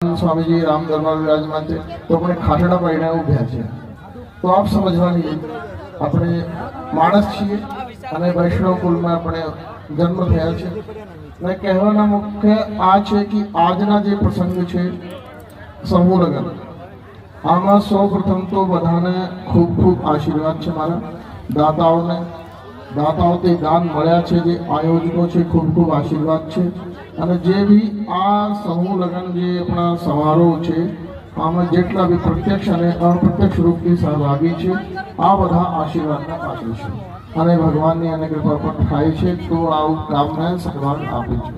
સ્વામીજી રામ દરબાર વિરાજમાન છે. તો આપણે ખાટડા પાડીને ઉભ્યા છે. તો આપ સમજવાની આપણે માણસ છીએ અને વૈષ્ણવ કુલમાં આપણે જન્મ થયા છે. અને કહેવાના મુખ્ય આ છે કે આજના જે પ્રસંગ છે સમૂહ લગ્ન આમાં સૌ પ્રથમ તો બધાને ખૂબ ખૂબ આશીર્વાદ છે મારા દાતાઓને. દાતાઓથી દાન મળ્યા છે, જે આયોજકો છે, ખૂબ ખૂબ આશીર્વાદ છે. અને જે બી આ સમૂહ લગ્ન જે આપણા સમારોહ છે, આમાં જેટલા બી પ્રત્યક્ષ અને અપ્રત્યક્ષ રૂપથી સહભાગી છે, આ બધા આશીર્વાદના પાત્ર છે. અને ભગવાનની અને કૃપા પણ થાય છે, તો આવું કામને સદભાગ આપે છે.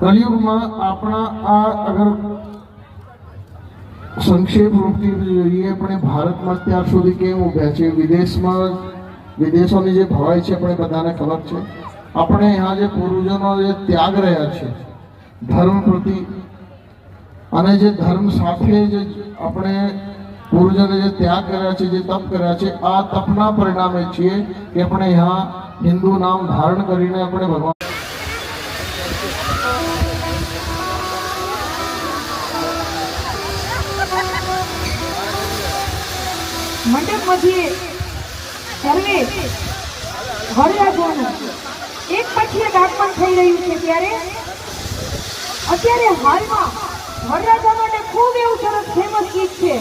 કલયુગમાં આપણા આ અગર સંક્ષેપ રૂપથી જોઈએ આપણે ભારતમાં અત્યાર સુધી કેમ ઊભ્યા છે? વિદેશમાં, વિદેશોની જે ભવાઈ છે આપણે બધાને ખબર છે. આપણે અહીંયા જે પૂર્વજોનો જે ત્યાગ રહ્યા છે, ધર્મ પ્રતિ, અને જે ધર્મ સાથે જે આપણે પૂર્વજોને જે ત્યાગ કર્યા છે, જે તપ કર્યા છે, આ તપના પરિણામે છીએ કે આપણે અહીંયા હિન્દુ નામ ધારણ કરીને આપણે ભગવાન મંડપ મધ્યે સર્વે વરરાજાનું એક પછી એક આગમન થઈ રહ્યું છે ત્યારે. અત્યારે હાલમાં વરરાજા માટે ખૂબ એવું સરસ ફેમસ ગીત છે.